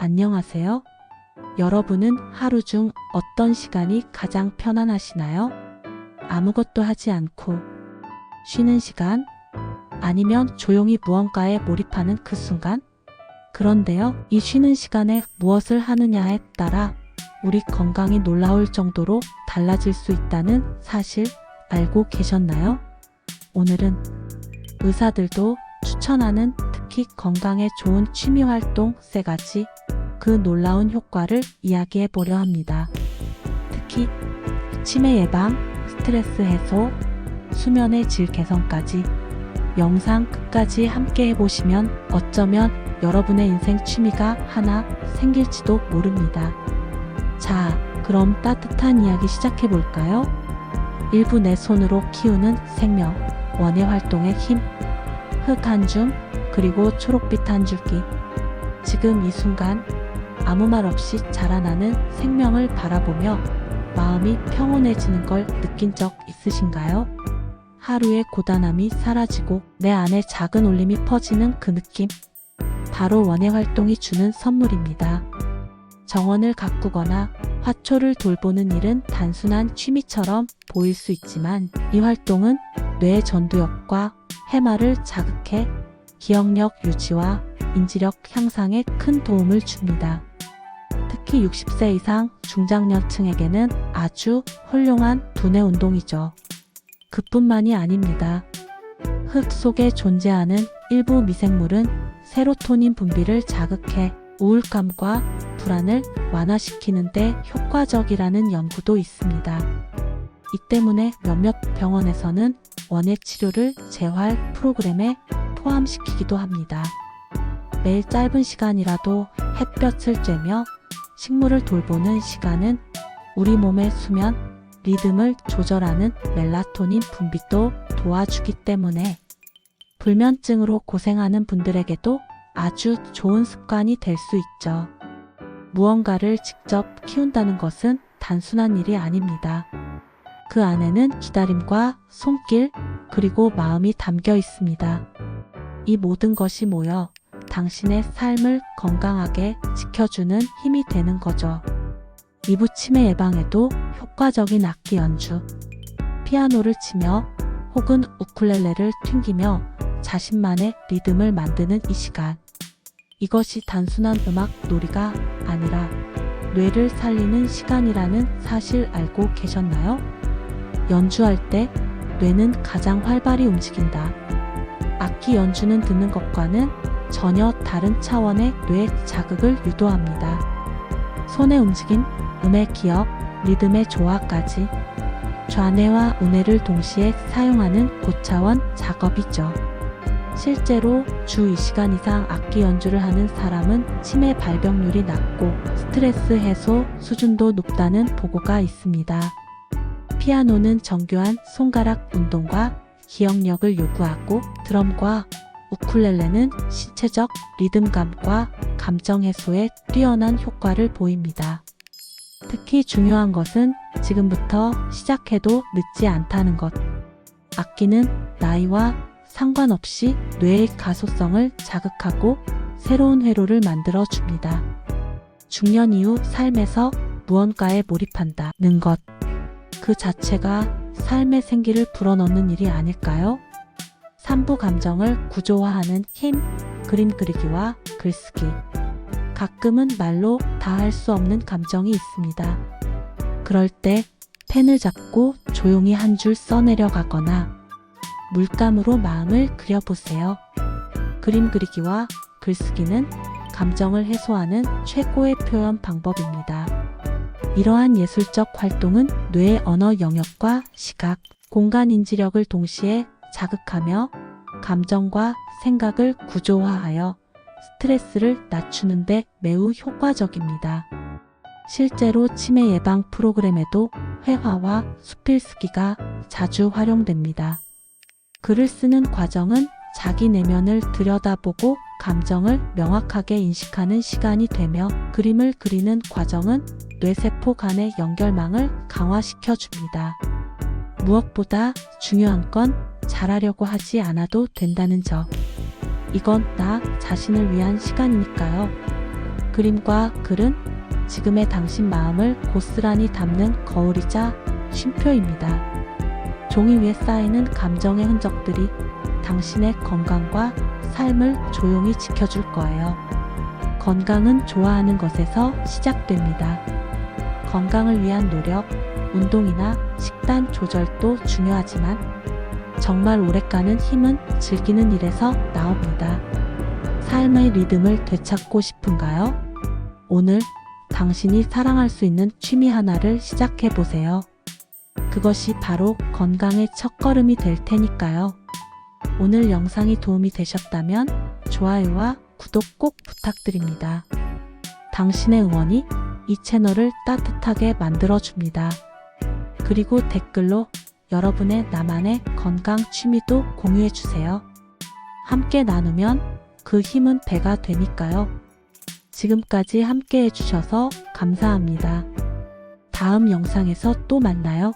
안녕하세요. 여러분은 하루 중 어떤 시간이 가장 편안하시나요? 아무것도 하지 않고 쉬는 시간? 아니면 조용히 무언가에 몰입하는 그 순간? 그런데요, 이 쉬는 시간에 무엇을 하느냐에 따라 우리 건강이 놀라울 정도로 달라질 수 있다는 사실 알고 계셨나요? 오늘은 의사들도 추천하는 특히 건강에 좋은 취미 활동 세 가지 그 놀라운 효과를 이야기해 보려 합니다. 특히 치매 예방, 스트레스 해소, 수면의 질 개선까지 영상 끝까지 함께 해보시면 어쩌면 여러분의 인생 취미가 하나 생길지도 모릅니다. 자, 그럼 따뜻한 이야기 시작해 볼까요? 일부 내 손으로 키우는 생명, 원예 활동의 힘, 흙 한 줌, 그리고 초록빛 한 줄기. 지금 이 순간 아무 말 없이 자라나는 생명을 바라보며 마음이 평온해지는 걸 느낀 적 있으신가요? 하루의 고단함이 사라지고 내 안에 작은 울림이 퍼지는 그 느낌. 바로 원예 활동이 주는 선물입니다. 정원을 가꾸거나 화초를 돌보는 일은 단순한 취미처럼 보일 수 있지만 이 활동은 뇌의 전두엽과 해마를 자극해 기억력 유지와 인지력 향상에 큰 도움을 줍니다. 특히 60세 이상 중장년층에게는 아주 훌륭한 두뇌 운동이죠. 그뿐만이 아닙니다. 흙 속에 존재하는 일부 미생물은 세로토닌 분비를 자극해 우울감과 불안을 완화시키는데 효과적이라는 연구도 있습니다. 이 때문에 몇몇 병원에서는 원예 치료를 재활 프로그램에 포함시키기도 합니다. 매일 짧은 시간이라도 햇볕을 쬐며 식물을 돌보는 시간은 우리 몸의 수면 리듬을 조절하는 멜라토닌 분비도 도와주기 때문에 불면증으로 고생하는 분들에게도 아주 좋은 습관이 될 수 있죠. 무언가를 직접 키운다는 것은 단순한 일이 아닙니다. 그 안에는 기다림과 손길, 그리고 마음이 담겨 있습니다. 이 모든 것이 모여 당신의 삶을 건강하게 지켜주는 힘이 되는 거죠. 이부 치매 예방에도 효과적인 악기 연주, 피아노를 치며 혹은 우쿨렐레를 튕기며 자신만의 리듬을 만드는 이 시간. 이것이 단순한 음악 놀이가 아니라 뇌를 살리는 시간이라는 사실 알고 계셨나요? 연주할 때 뇌는 가장 활발히 움직인다. 악기 연주는 듣는 것과는 전혀 다른 차원의 뇌 자극을 유도합니다. 손의 움직임, 음의 기억, 리듬의 조화까지 좌뇌와 우뇌를 동시에 사용하는 고차원 작업이죠. 실제로 주 2시간 이상 악기 연주를 하는 사람은 치매 발병률이 낮고 스트레스 해소 수준도 높다는 보고가 있습니다. 피아노는 정교한 손가락 운동과 기억력을 요구하고 드럼과 우쿨렐레는 신체적 리듬감과 감정 해소에 뛰어난 효과를 보입니다. 특히 중요한 것은 지금부터 시작해도 늦지 않다는 것. 악기는 나이와 상관없이 뇌의 가소성을 자극하고 새로운 회로를 만들어 줍니다. 중년 이후 삶에서 무언가에 몰입한다는 것. 그 자체가 삶의 생기를 불어넣는 일이 아닐까요? 삼부 감정을 구조화하는 힘, 그림 그리기와 글쓰기. 가끔은 말로 다 할 수 없는 감정이 있습니다. 그럴 때 펜을 잡고 조용히 한 줄 써내려 가거나 물감으로 마음을 그려보세요. 그림 그리기와 글쓰기는 감정을 해소하는 최고의 표현 방법입니다. 이러한 예술적 활동은 뇌의 언어 영역과 시각, 공간 인지력을 동시에 자극하며 감정과 생각을 구조화하여 스트레스를 낮추는 데 매우 효과적입니다. 실제로 치매 예방 프로그램에도 회화와 수필쓰기가 자주 활용됩니다. 글을 쓰는 과정은 자기 내면을 들여다보고 감정을 명확하게 인식하는 시간이 되며 그림을 그리는 과정은 뇌세포 간의 연결망을 강화시켜 줍니다. 무엇보다 중요한 건 잘하려고 하지 않아도 된다는 점. 이건 나 자신을 위한 시간이니까요. 그림과 글은 지금의 당신 마음을 고스란히 담는 거울이자 쉼표입니다. 종이 위에 쌓이는 감정의 흔적들이 당신의 건강과 삶을 조용히 지켜줄 거예요. 건강은 좋아하는 것에서 시작됩니다. 건강을 위한 노력, 운동이나 식단 조절도 중요하지만 정말 오래가는 힘은 즐기는 일에서 나옵니다. 삶의 리듬을 되찾고 싶은가요? 오늘 당신이 사랑할 수 있는 취미 하나를 시작해 보세요. 그것이 바로 건강의 첫걸음이 될 테니까요. 오늘 영상이 도움이 되셨다면 좋아요와 구독 꼭 부탁드립니다. 당신의 응원이 이 채널을 따뜻하게 만들어줍니다. 그리고 댓글로 여러분의 나만의 건강 취미도 공유해주세요. 함께 나누면 그 힘은 배가 되니까요. 지금까지 함께 해주셔서 감사합니다. 다음 영상에서 또 만나요.